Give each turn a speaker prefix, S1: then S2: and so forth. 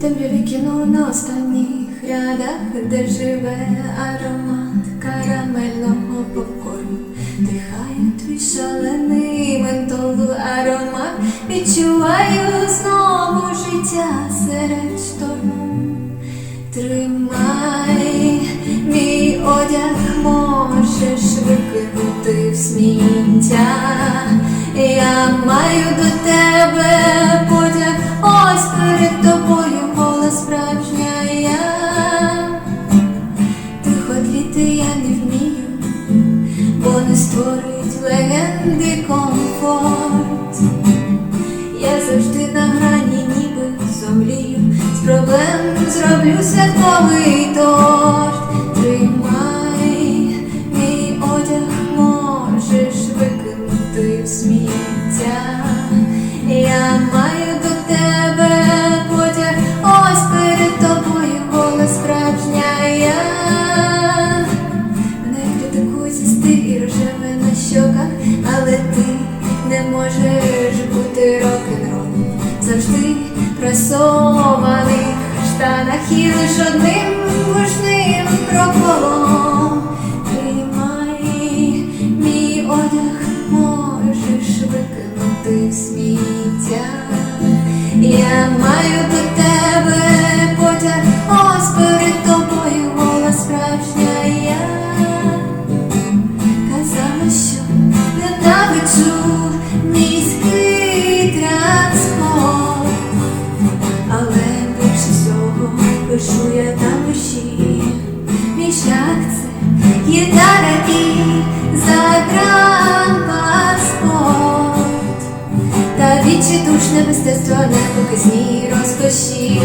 S1: Темряві кіно на останніх рядах, де живе аромат карамельного попкорну. Дихаю твій шалений ментолу аромат, відчуваю знову життя серед шторму. Тримай мій одяг, можеш викинути в сміття. Я маю до тебе потяг, ось перед тобою грані, ніби зомлію, з проблем зроблю святковий завжди прасованих штанах і лиш одним мужним проколом. Приймай мій одяг, можеш викинути в сміття. Я маю до відчитушне мистецтво не показній розкоші.